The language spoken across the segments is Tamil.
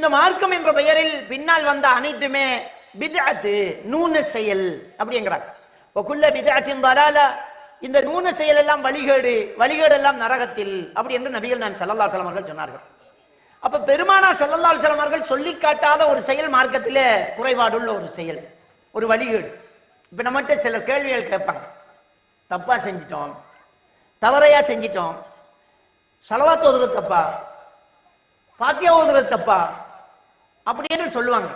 இந்த மார்க்கம் என்ற பெயரில் பின்னால் வந்த அனைத்துமே பிதாத்து நூன செயல் அப்படிங்கிறாங்க. ஒக்குள்ள பிதாத்தின் தலால இந்த நூன செயல் எல்லாம் வழிகேடு வழிகேடு எல்லாம் நரகத்தில் அப்படி என்று நபிகள் நாம் செல்லல்லா செலவர்கள் சொன்னார்கள். அப்ப பெருமானா செல்லல்லா செலவர்கள் சொல்லி காட்டாத ஒரு செயல் மார்க்கத்திலே குறைபாடுள்ள ஒரு செயல் ஒரு வழிகேடு. இப்ப நம்மகிட்ட சில கேள்விகள் கேட்பாங்க. தப்பா செஞ்சிட்டோம் தவறையா செஞ்சிட்டோம் சலவாத் ஓதுறது தப்பா பாத்தியா ஓதுறது தப்பா அப்படின்னு சொல்லுவாங்க.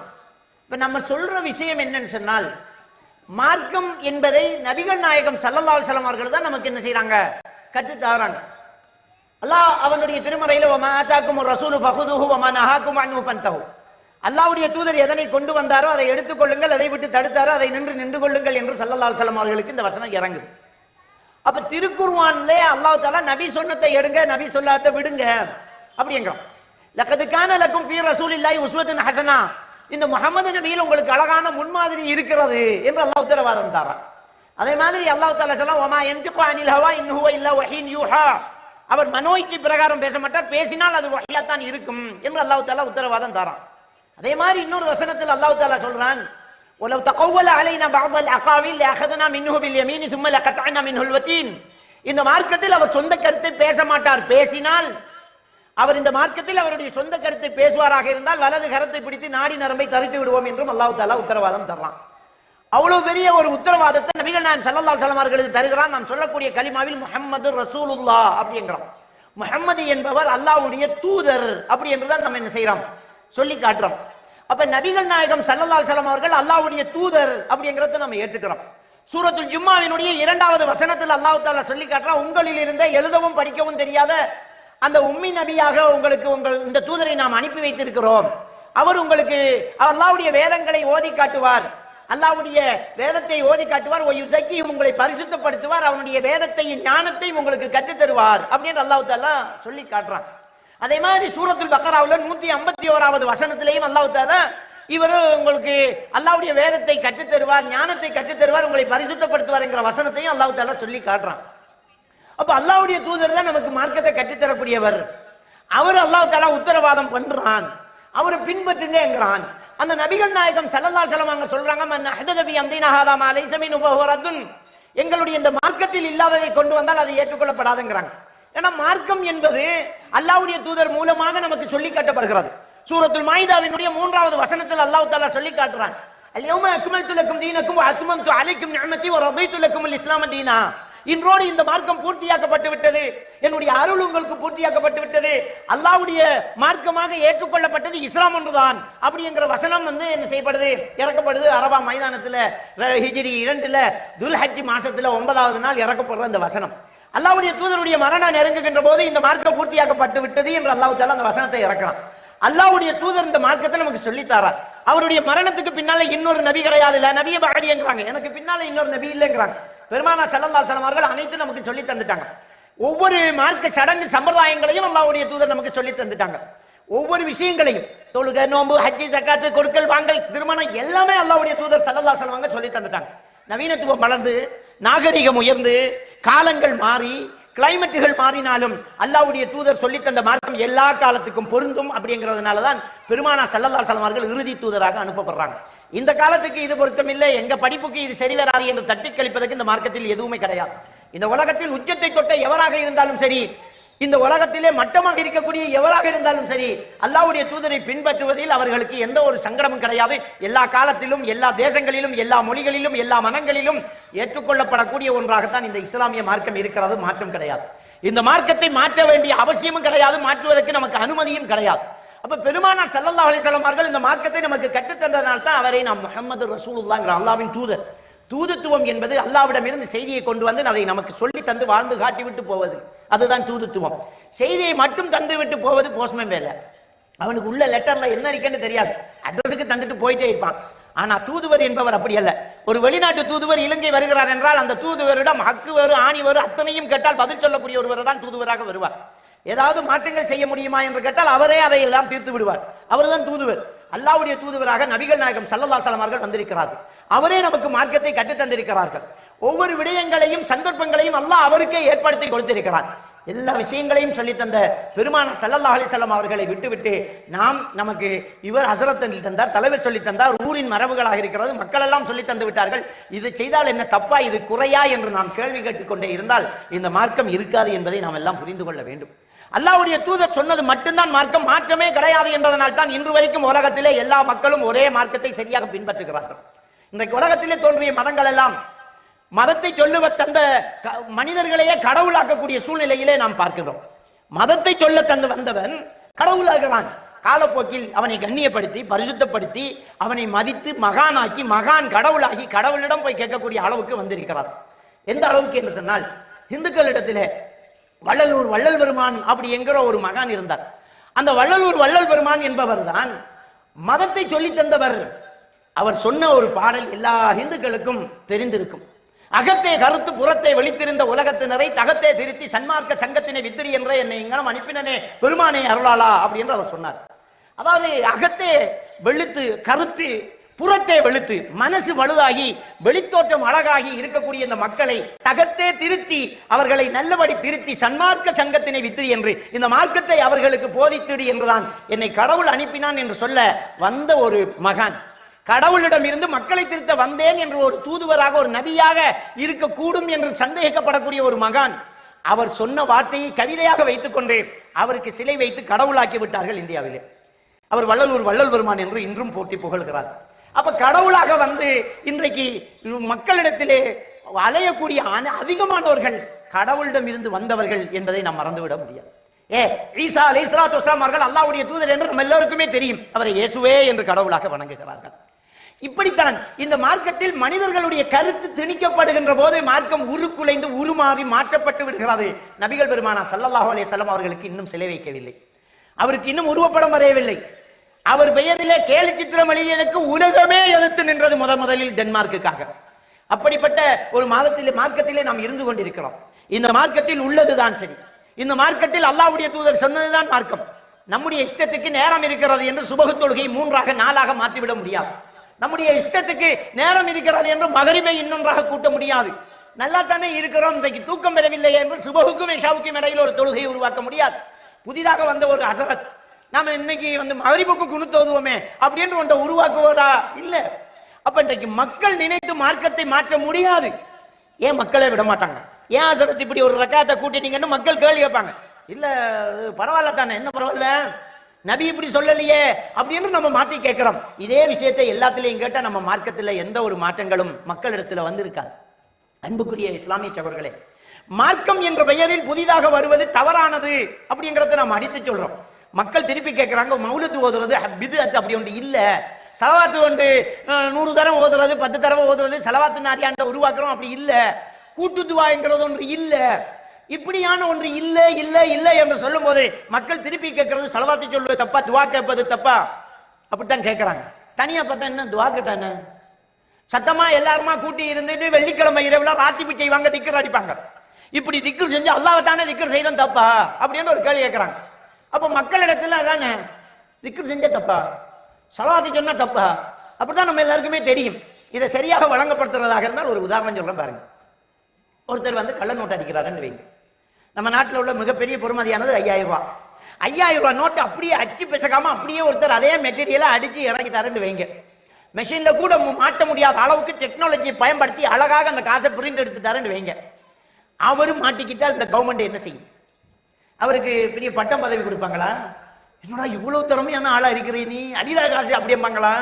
இப்ப நம்ம சொல்ற விஷயம் என்னன்னு சொன்னால் மார்க்கம் என்பதை நபிகள் நாயகம் சல்லல்லா அலைஹி அவர்கள் தான் நமக்கு என்ன செய்யறாங்க கற்று தராங்க. அல்லாஹ் அவனுடைய திருமறையில வமா ஒரு ரசூலு ஃபஹுதுஹு வமா நஹாக்கும் அன்ஹு ஃபன்தஹு. தூதர் எதனை கொண்டு வந்தாரோ அதை எடுத்துக்கொள்ளுங்கள் அதை விட்டு தடுத்தாரோ அதை நின்று நின்று கொள்ளுங்கள் என்று ஸல்லல்லாஹு அலைஹி அவர்களுக்கு இந்த வசனம் இறங்குது. அப்ப திருக்குர்வான்லே அல்லாஹ் தாலா நபி சொன்னத்தை எடுங்க நபி சொல்லாத விடுங்க அப்படிங்கிறோம் லக்கது கான லக்கும் ஃபீ ரசூலில்லாஹி உஸ்வத்துன் ஹஸனா இந்த முஹம்மது நபியில் உங்களுக்கு அழகான முன்மாதிரி இருக்கிறது என்று அல்லாஹ் உத்தரவாதம் தரான் அதே மாதிரி அல்லாஹ் தஆலா சொல்ல வமா யன்திகு அனில் ஹவா இன் ஹுவ இல்லா வஹீன் யூஹா அவர் மனோய்க்கு பிரகாரம் பேச மாட்டார் பேசினால் அது வஹியாத்தான் இருக்கும் என்று அல்லாஹ் தஆலா உத்தரவாதம் தரான் அதே மாதிரி இன்னொரு வசனத்தில் அல்லாஹ் தஆலா சொல்றான் ولو تقول علينا بعض الاقاويل لاخذنا منه باليمين ثم لقطعنا منه الوتين இந்த மார்க்கத்தில் அவர் சொந்த கருத்தை பேச மாட்டார் பேசினால் அவர் இந்த மார்க்கத்தில் அவருடைய சொந்த கருத்தை பேசுவாராக இருந்தால் வலது கரத்தை பிடித்து நாடி நரம்பை தரித்து விடுவோம் என்றும் அல்லாஹு தாலா உத்தரவாதம் தர்றான். அவ்வளவு பெரிய ஒரு உத்தரவாதத்தை நபிகள் நாயம் சல்லல்லா சலமார்களுக்கு தருகிறான். நாம் சொல்லக்கூடிய கலிமாவில் முஹம்மது ரசூலுல்லா அப்படிங்கிறோம் முஹம்மது என்பவர் அல்லாவுடைய தூதர் அப்படி என்றுதான் நம்ம என்ன செய்யறோம் சொல்லி காட்டுறோம். அப்ப நபிகள் நாயகம் சல்லல்லால் சலம் அவர்கள் அல்லாவுடைய தூதர் அப்படிங்கிறத நம்ம ஏற்றுக்கிறோம். சூரத்துல் ஜும்மாவினுடைய இரண்டாவது வசனத்தில் அல்லாஹு தாலா சொல்லி காட்டுறான் உங்களில் இருந்த எழுதவும் படிக்கவும் தெரியாத அந்த உம்மி நபியாக உங்களுக்கு உங்கள் இந்த தூதரை நாம் அனுப்பி வைத்திருக்கிறோம். அவர் உங்களுக்கு அல்லாவுடைய வேதங்களை ஓதி காட்டுவார். அல்லாவுடைய வேதத்தை ஓதி காட்டுவார். ஒரு யுசக்கி உங்களை பரிசுத்தப்படுத்துவார். அவனுடைய வேதத்தை ஞானத்தை உங்களுக்கு கற்றுத்தருவார் அப்படின்னு அல்லாஹ் தாலா சொல்லி காட்டுறான். அதே மாதிரி சூரத்தில் பக்கராவில் நூத்தி ஐம்பத்தி ஓராவது வசனத்திலையும் அல்லாஹ் தாலா இவர் உங்களுக்கு அல்லாவுடைய வேதத்தை கற்றுத் தருவார் ஞானத்தை கற்றுத் தருவார் உங்களை பரிசுத்தப்படுத்துவார்ங்கிற வசனத்தையும் அல்லாஹ் தாலா சொல்லி காட்டுறான். அப்ப அல்லாவுடைய தூதர் தான் நமக்கு மார்க்கத்தை கட்டித்தரக்கூடியவர் அவர் அல்லாஹ் தாலா உத்தரவாதம் பண்றான். அவரை பின்பற்றுங்கிறான் அந்த நபிகள் நாயகம் சல்லல்லா சலம் அங்க சொல்றாங்க மன்ன ஹததபி எங்களுடைய இந்த மார்க்கத்தில் இல்லாததை கொண்டு வந்தால் அது ஏற்றுக்கொள்ளப்படாதுங்கிறாங்க. ஏன்னா மார்க்கம் என்பது அல்லாவுடைய தூதர் மூலமாக நமக்கு சொல்லி காட்டப்படுகிறது. சூரத்துல் மாயிதாவினுடைய மூன்றாவது வசனத்தில் அல்லாஹ் தாலா சொல்லி காட்டுறான் அல்யௌம அக்மல்து லக்கும் தீனக்கும் வ அலைக்கும் நிஅமதி ஒரு ரதைத்து இஸ்லாம தீனா. இன்றோடு இந்த மார்க்கம் பூர்த்தியாக்கப்பட்டு விட்டது. என்னுடைய அருள் உங்களுக்கு பூர்த்தியாக்கப்பட்டு விட்டது. அல்லாஹ்வுடைய மார்க்கமாக ஏற்றுக்கொள்ளப்பட்டது இஸ்லாம் ஒன்றுதான். அப்படிங்கிற வசனம் வந்து என்ன செய்யப்படுது? இறக்கப்படுது. அரபா மைதானத்தில் ஹிஜிரி இரண்டுல துல்ஹஜ் மாசத்துல ஒன்பதாவது நாள் இறக்கப்படுற அந்த வசனம். அல்லாவுடைய தூதருடைய மரணம் நெருங்குகின்ற போது இந்த மார்க்கம் பூர்த்தியாக்கப்பட்டு விட்டது என்று அல்லாஹ் தாலா அந்த வசனத்தை இறக்கிறான். அல்லாவுடைய தூதர் இந்த மார்க்கத்தை நமக்கு சொல்லித்தாரார் அவருடைய மரணத்துக்கு பின்னால இன்னொரு நபி கிடையாது. இல்ல நபியை பகடிங்கிறாங்க எனக்கு பின்னால இன்னொரு நபி இல்லைங்கிறாங்க. பெருமானா ஸல்லல்லாஹு செலவார்கள் அனைத்து நமக்கு சொல்லி தந்துட்டாங்க. ஒவ்வொரு மார்க்க சடங்கு சம்பிரதாயங்களையும் அல்லாவுடைய தூதர் நமக்கு சொல்லி தந்துட்டாங்க. ஒவ்வொரு விஷயங்களையும் தொழுகை நோம்பு ஹஜ்ஜி சக்காத்து கொடுக்கல் வாங்கல் திருமணம் எல்லாமே அல்லாவுடைய தூதர் செல்லல்லா செலவாங்க சொல்லி தந்துட்டாங்க. நவீனத்துவம் வளர்ந்து நாகரிகம் உயர்ந்து காலங்கள் மாறி கிளைமேட்டுகள் மாறினாலும் அல்லாவுடைய தூதர் சொல்லி தந்த மார்க்கம் எல்லா காலத்துக்கும் பொருந்தும் அப்படிங்கிறதுனால தான் பெருமானா செல்லல்லா செலவார்கள் இறுதி தூதராக அனுப்பப்படுறாங்க. இந்த காலத்துக்கு இது பொருத்தம் இல்லை. எங்க படிப்புக்கு இது சரி வராது என்று தட்டி கழிப்பதற்கு இந்த மார்க்கத்தில் எதுவுமே கிடையாது. இந்த உலகத்தில் உச்சத்தை தொட்ட எவராக இருந்தாலும் சரி இந்த உலகத்திலே மட்டமாக இருக்கக்கூடிய எவராக இருந்தாலும் சரி அல்லாவுடைய தூதரை பின்பற்றுவதில் அவர்களுக்கு எந்த ஒரு சங்கடமும் கிடையாது. எல்லா காலத்திலும் எல்லா தேசங்களிலும் எல்லா மொழிகளிலும் எல்லா மனங்களிலும் ஏற்றுக்கொள்ளப்படக்கூடிய ஒன்றாகத்தான் இந்த இஸ்லாமிய மார்க்கம் இருக்கிறது. மாற்றம் கிடையாது. இந்த மார்க்கத்தை மாற்ற வேண்டிய அவசியமும் கிடையாது. மாற்றுவதற்கு நமக்கு அனுமதியும் கிடையாது. அப்ப பெருமானார் ஸல்லல்லாஹு அலிசல்லம் அவர்கள் இந்த மார்க்கத்தை நமக்கு கற்றுத்தந்ததனால தான் அவரை நாம் முகமது ரசூலுல்லாங்கிற அல்லாவின் தூதர். தூதுத்துவம் என்பது அல்லாவிடமிருந்து செய்தியை கொண்டு வந்து அதை நமக்கு சொல்லி தந்து வாழ்ந்து காட்டி விட்டு போவது. அதுதான் தூதுத்துவம். செய்தியை மட்டும் தந்து விட்டு போவது போஸ்ட்மேன் வேலை. அவனுக்கு உள்ள லெட்டர்ல என்ன இருக்கேன்னு தெரியாது. அட்ரஸுக்கு தந்துட்டு போயிட்டே இருப்பான். ஆனா தூதுவர் என்பவர் அப்படி அல்ல. ஒரு வெளிநாட்டு தூதுவர் இலங்கை வருகிறார் என்றால் அந்த தூதுவரிடம் ஹக்கு வரும் ஆணி வரும் அத்தனையும் கேட்டால் பதில் சொல்லக்கூடிய ஒருவர் தான் தூதுவராக வருவார். ஏதாவது மாற்றங்கள் செய்ய முடியுமா என்று கேட்டால் அவரே அதை எல்லாம் தீர்த்து விடுவார். அவர்தான் தூதுவர். அல்லாவுடைய தூதுவராக நபிகள் நாயகம் சல்லல்லா சலமார்கள் வந்திருக்கிறார்கள். அவரே நமக்கு மார்க்கத்தை கட்டித்தந்திருக்கிறார்கள் ஒவ்வொரு விடயங்களையும் சந்தர்ப்பங்களையும் அல்லாஹ் அவருக்கே ஏற்படுத்தி கொடுத்திருக்கிறார். எல்லா விஷயங்களையும் சொல்லித்தந்த பெருமான சல்லல்லா அலைஹி அவர்களை விட்டுவிட்டு நாம் நமக்கு இவர் ஹசரத் தந்தார் தலைவர் சொல்லி தந்தார் ஊரின் மரபுகளாக இருக்கிறது மக்கள் எல்லாம் சொல்லி தந்து விட்டார்கள். இது செய்தால் என்ன தப்பா இது குறையா என்று நாம் கேள்வி கேட்டுக்கொண்டே இருந்தால் இந்த மார்க்கம் இருக்காது என்பதை நாம் எல்லாம் புரிந்து கொள்ள வேண்டும். அல்லாவுடைய தூதர் சொன்னது மட்டும்தான் மார்க்கம் மாற்றமே கிடையாது என்பதனால் தான் இன்று வரைக்கும் உலகத்திலே எல்லா மக்களும் ஒரே மார்க்கத்தை சரியாக பின்பற்றுகிறார்கள். இன்றைக்கு உலகத்திலே தோன்றிய மதங்கள் எல்லாம் மதத்தை சொல்லுவ தந்த க- மனிதர்களையே கடவுளாக்கக்கூடிய சூழ்நிலையிலே நாம் பார்க்கிறோம் மதத்தை சொல்ல தந்து வந்தவன் கடவுளாகிறான். காலப்போக்கில் அவனை கண்ணியப்படுத்தி பரிசுத்தப்படுத்தி அவனை மதித்து மகானாக்கி மகான் கடவுளாகி கடவுளிடம் போய் கேட்கக்கூடிய அளவுக்கு வந்திருக்கிறார். எந்த அளவுக்கு என்று சொன்னால் இந்துக்களிடத்திலே வள்ளலூர் வள்ளல் பெருமான் அப்படி என்கிற ஒரு மகான் இருந்தார். அந்த வள்ளலூர் வள்ளல் பெருமான் என்பவர் தான் மதத்தை சொல்லித் தந்தவர். அவர் சொன்ன ஒரு பாடல் எல்லா இந்துக்களுக்கும் தெரிந்திருக்கும். அகத்தே கருத்து புறத்தை வெளித்திருந்த உலகத்தினரை தகத்தே திருத்தி சன்மார்க்க சங்கத்தினை வித்திரி என்ற என்னை இங்கனம் அனுப்பினனே பெருமானே அருளாளா அப்படின்னு அவர் சொன்னார். அதாவது அகத்தே வெளுத்து கருத்து புறத்தே வெளுத்து மனசு வலுதாகி வெளித்தோற்றம் அழகாகி இருக்கக்கூடிய இந்த மக்களை தகத்தே திருத்தி அவர்களை நல்லபடி திருத்தி சன்மார்க்க சங்கத்தினை வித்திரி என்று இந்த மார்க்கத்தை அவர்களுக்கு போதித்திடு என்றுதான் என்னை கடவுள் அனுப்பினான் என்று சொல்ல வந்த ஒரு மகான். கடவுளிடம் இருந்து மக்களை திருத்த வந்தேன் என்று ஒரு தூதுவராக ஒரு நபியாக இருக்கக்கூடும் என்று சந்தேகிக்கப்படக்கூடிய ஒரு மகான். அவர் சொன்ன வார்த்தையை கவிதையாக வைத்துக்கொண்டு அவருக்கு சிலை வைத்து கடவுளாக்கி விட்டார்கள் இந்தியாவிலே. அவர் வள்ளலூர் வள்ளல் பெருமான் என்று இன்றும் போட்டி புகழ்கிறார். அப்ப கடவுளாக வந்து இன்றைக்கு மக்களிடத்திலே அலையக்கூடிய அதிகமானவர்கள் கடவுளிடம் இருந்து வந்தவர்கள் என்பதை நாம் மறந்துவிட முடியாது. ஏ ஈசா அலி இஸ்லாத்து இஸ்லாம் அவர்கள் அல்லாவுடைய தூதர் என்று நம்ம எல்லோருக்குமே தெரியும். அவரை இயேசுவே என்று கடவுளாக வணங்குகிறார்கள். இப்படித்தான் இந்த மார்க்கத்தில் மனிதர்களுடைய கருத்து திணிக்கப்படுகின்ற போது மார்க்கம் உருக்குலைந்து உருமாறி மாற்றப்பட்டு விடுகிறது. நபிகள் பெருமானா ஸல்லல்லாஹு அலி அவர்களுக்கு இன்னும் சிலை வைக்கவில்லை. அவருக்கு இன்னும் உருவப்படம் வரையவில்லை. அவர் பெயரிலே கேலி சித்திரம் எழுதியதற்கு உலகமே எதிர்த்து நின்றது முத முதலில் டென்மார்க்குக்காக. அப்படிப்பட்ட ஒரு மாதத்திலே மார்க்கத்திலே நாம் இருந்து கொண்டிருக்கிறோம். இந்த மார்க்கத்தில் உள்ளதுதான் சரி. இந்த மார்க்கத்தில் அல்லாவுடைய தூதர் சொன்னதுதான் மார்க்கம். நம்முடைய இஷ்டத்துக்கு நேரம் இருக்கிறது என்று சுபகு தொழுகை மூன்றாக நாளாக மாற்றிவிட முடியாது. நம்முடைய இஷ்டத்துக்கு நேரம் இருக்கிறது என்று மகரிபை இன்னொன்றாக கூட்ட முடியாது. நல்லா தானே இருக்கிறோம் இன்றைக்கு தூக்கம் பெறவில்லை என்று சுபகுக்கும் இஷாவுக்கும் இடையில் ஒரு தொழுகையை உருவாக்க முடியாது. புதிதாக வந்த ஒரு அசரத் நாம இன்னைக்கு வந்து மகரிபுக்கு குணு தோதுவோமே அப்படின்னு ஒன்றை உருவாக்குவதா இல்ல. அப்ப இன்றைக்கு மக்கள் நினைத்து மார்க்கத்தை மாற்ற முடியாது. ஏன் மக்களே விட மாட்டாங்க? ஏன் அசரத் இப்படி ஒரு ரக்காத்தை கூட்டிட்டீங்கன்னு மக்கள் கேள்வி கேட்பாங்க. இல்ல பரவாயில்ல தானே. என்ன பரவாயில்ல? நபி இப்படி சொல்லலையே அப்படின்னு நம்ம மாத்தி கேட்கிறோம். இதே விஷயத்தை எல்லாத்துலயும் கேட்டா நம்ம மார்க்கத்துல எந்த ஒரு மாற்றங்களும் மக்களிடத்துல வந்திருக்காது. அன்புக்குரிய இஸ்லாமிய சகோர்களே மார்க்கம் என்ற பெயரில் புதிதாக வருவது தவறானது அப்படிங்கறத நம்ம அடித்து சொல்றோம். மக்கள் திருப்பி கேட்குறாங்க மௌலத்து ஓதுறது பிதுஅத் அப்படி ஒன்று இல்லை. செலவாத்து ஒன்று நூறு தரம் ஓதுறது பத்து தடவை ஓதுறது செலவாத்து நாரியாண்ட உருவாக்குறோம் அப்படி இல்லை. கூட்டுத்துவாங்கிறது ஒன்று இல்லை. இப்படியான ஒன்று இல்லை இல்லை இல்லை என்று சொல்லும் போது மக்கள் திருப்பி கேட்கறது செலவாத்து சொல்வது தப்பா துவா கேட்பது தப்பா? அப்படித்தான் கேட்குறாங்க தனியாக பார்த்தா என்ன துவா கேட்டானே சத்தமா எல்லாருமா கூட்டி இருந்துட்டு வெள்ளிக்கிழமை இரவுல பிச்சை செய்வாங்க திக்கர் அடிப்பாங்க. இப்படி திக்கர் செஞ்சு அல்லாஹ் தானே திக்கர் செய்யணும் தப்பா? அப்படின்னு ஒரு கேள்வி கேட்குறாங்க அப்ப மக்களிடத்துல அதானே? திக்ரு செஞ்ச தப்பா? சலவாத்தி சொன்னா தப்பா? அப்படிதான் நம்ம எல்லாருக்குமே தெரியும். இதை சரியாக வழங்கப்படுத்துறதாக இருந்தால் ஒரு உதாரணம் சொல்ல பாருங்க. ஒருத்தர் வந்து கள்ள நோட்டு அடிக்கிறாருன்னு வைங்க. நம்ம நாட்டில் உள்ள மிகப்பெரிய பொறுமதியானது ஐயாயிரம் ரூபாய். ஐயாயிரம் ரூபாய் நோட்டு அப்படியே அச்சு பிசகாம அப்படியே ஒருத்தர் அதே மெட்டீரியலை அடிச்சு இறக்கிட்டாருன்னு வைங்க. மெஷின்ல கூட மாட்ட முடியாத அளவுக்கு டெக்னாலஜியை பயன்படுத்தி அழகாக அந்த காசை பிரிண்ட் எடுத்துட்டாருன்னு வைங்க. அவரும் மாட்டிக்கிட்டால் இந்த கவர்மெண்ட் என்ன செய்யும்? அவருக்கு பெரிய பட்டம் பதவி கொடுப்பாங்களா? என்னடா இவ்வளவு திறமையான ஆளா இருக்கிறீ நீ? அடிடா காசு அப்படிம்பாங்களா?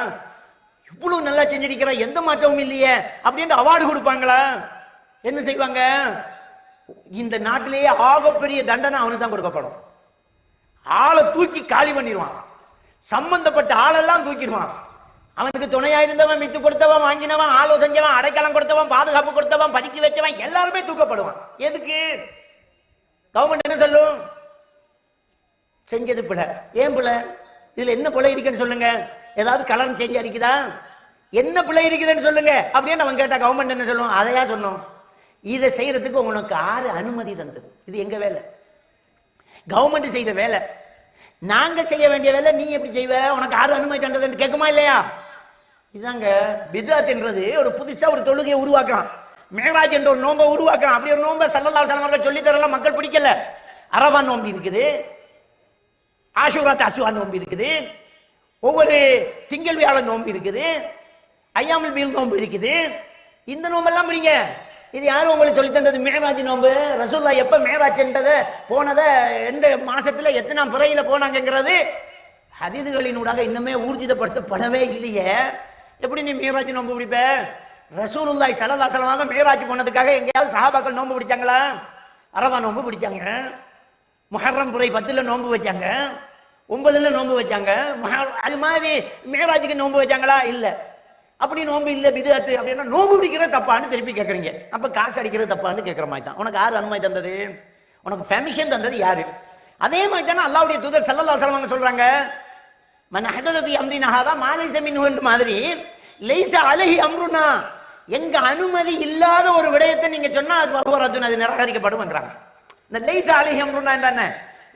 இவ்வளவு நல்லா செஞ்சிருக்கிற எந்த மாற்றமும் இல்லையே அப்படின்ட்டு அவார்டு கொடுப்பாங்களா? என்ன செய்வாங்க? இந்த நாட்டிலேயே ஆகப்பெரிய தண்டனை அவனுக்கு தான் கொடுக்கப்படும். ஆளை தூக்கி காலி பண்ணிடுவான். சம்பந்தப்பட்ட ஆளெல்லாம் தூக்கிடுவான். அவனுக்கு துணையா இருந்தவன் மித்து கொடுத்தவன் வாங்கினவன் ஆலோசனைவன் அடைக்கலம் கொடுத்தவன் பாதுகாப்பு கொடுத்தவன் பதுக்கி வச்சவன் எல்லாருமே தூக்கப்படுவான். எதுக்கு? கவர்மெண்ட் என்ன சொல்லும்? செஞ்சது பிழை. ஏன் பிழை? இதுல என்ன பிழை இருக்குன்னு சொல்லுங்க. ஏதாவது கலர் சேஞ்ச் அடிக்குதா என்ன பிழை இருக்குதுன்னு சொல்லுங்க. அப்படின்னு அவன் கேட்டா கவர்மெண்ட் என்ன சொல்லுவோம் அதையா சொன்னோம். இதை செய்யறதுக்கு உனக்கு ஆறு அனுமதி தந்தது. இது எங்க வேலை? கவர்மெண்ட் செய்த வேலை. நாங்க செய்ய வேண்டிய வேலை நீ எப்படி செய்வ? உனக்கு ஆறு அனுமதி தந்ததுன்னு கேட்குமா இல்லையா? இதாங்க பிதாத்ன்றது ஒரு புதுசா ஒரு தொழுகையை உருவாக்குறான். மேராஜ் என்ற ஒரு நோம்பை உருவாக்குறான். அப்படி ஒரு நோம்பை சல்லல்லா அலைஹி வஸல்லம் சொல்லி தரலாம் மக்கள் பிடிக்கல. அரவா நோம்பு இருக்குது. ஆஷூரா தாசுவா நோம்பு இருக்குது. ஒவ்வொரு திங்கள் வியாழன் நோம்பு இருக்குது. ஐயாமல் பீல் நோம்பு இருக்குது. இந்த நோம்பெல்லாம் பிடிங்க. இது யாரும் உங்களுக்கு சொல்லி தந்தது? மேராஜ் நோம்பு. ரசூல்லா எப்போ மேராஜ்ன்றதை போனதை எந்த மாசத்துல எத்தனை பிறையில் போனாங்கங்கிறது ஹதீதுகளினூடாக இன்னுமே ஊர்ஜிதப்படுத்தப்படவே இல்லையே. எப்படி நீ மேராஜ் நோம்பு பிடிப்ப? ரசூலுல்லாய் சல்லல்லா சலமாக மேராஜ் போனதுக்காக எங்கேயாவது சஹாபாக்கள் நோம்பு பிடிச்சாங்களா? அரவா நோன்பு பிடிச்சாங்க. முஹர்ரம் புரை பத்தில் நோன்பு வச்சாங்க. ஒன்பதுல நோன்பு வச்சாங்க. அது மாதிரி மேராஜுக்கு நோன்பு வச்சாங்களா? இல்லை. அப்படி நோன்பு இல்லை பிதுஅத்து அப்படின்னா நோன்பு பிடிக்கிறது தப்பான்னு திருப்பி கேட்குறீங்க அப்போ காசு அடிக்கிறது தப்பான்னு கேட்குற மாதிரி தான். உனக்கு யார் அனுமதி தந்தது? உனக்கு பெர்மிஷன் தந்தது யாரு? அதே மாதிரி தானே அல்லாவுடைய தூதர் செல்லல்லா அலைஹி சொல்கிறாங்க மன் அஹதத ஃபி அம்ரினா ஹாதா மாதிரி லைஸ அலஹி அம்ருனா எங்க அனுமதி இல்லாத ஒரு விடயத்தை நீங்க சொன்னா அது வகுவரத்துன்னு அது நிராகரிக்கப்படும்ன்றாங்க இந்த லைஸ் அலைஹி என்ன?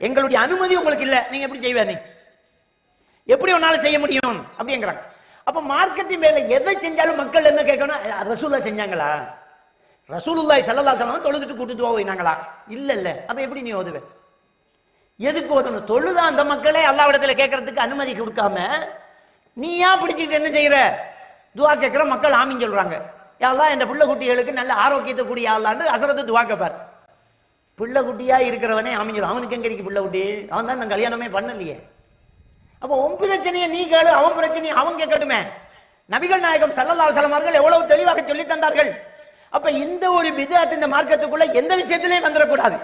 எங்களுடைய அனுமதி உங்களுக்கு இல்ல. நீங்க எப்படி செய்வ நீ? எப்படி உன்னால செய்ய முடியும்? அப்படிங்கிறாங்க. அப்ப மார்க்கத்தின் மேல எதை செஞ்சாலும் மக்கள் என்ன கேட்கணும்? ரசூல்லா செஞ்சாங்களா? ரசூலுல்லாய் ஸல்லல்லாஹு அலைஹி தொழுதுட்டு கூட்டிட்டு போவினாங்களா இல்ல இல்ல. அப்ப எப்படி நீ ஓதுவ? எதுக்கு ஓதணும்? தொழுதா அந்த மக்களே அல்லாவிடத்துல கேட்கறதுக்கு அனுமதி கொடுக்காம நீ ஏன் பிடிச்சிட்டு என்ன செய்யற துவா கேட்கிற மக்கள் ஆமின்னு சொல்றாங்க. யாரெல்லாம் இந்த பிள்ளை குட்டிகளுக்கு நல்ல ஆரோக்கியத்தை கூடிய ஆளான்னு அசரத்து துவா கேட்பார் பிள்ளை குட்டியா இருக்கிறவனே அமைஞ்சிடும் அவனுக்கு எங்க இருக்கு பிள்ளை குட்டி அவன் தான் நான் கல்யாணமே பண்ணலையே. அப்போ உன் பிரச்சனையை நீ கேளு அவன் பிரச்சனையை அவன் கேட்கட்டுமே நபிகள் நாயகம் சல்லல்லாஹு சலமார்கள் எவ்வளவு தெளிவாக சொல்லி தந்தார்கள். அப்ப இந்த ஒரு விஜயத்தின் இந்த மார்க்கத்துக்குள்ள எந்த விஷயத்திலையும் வந்துடக்கூடாது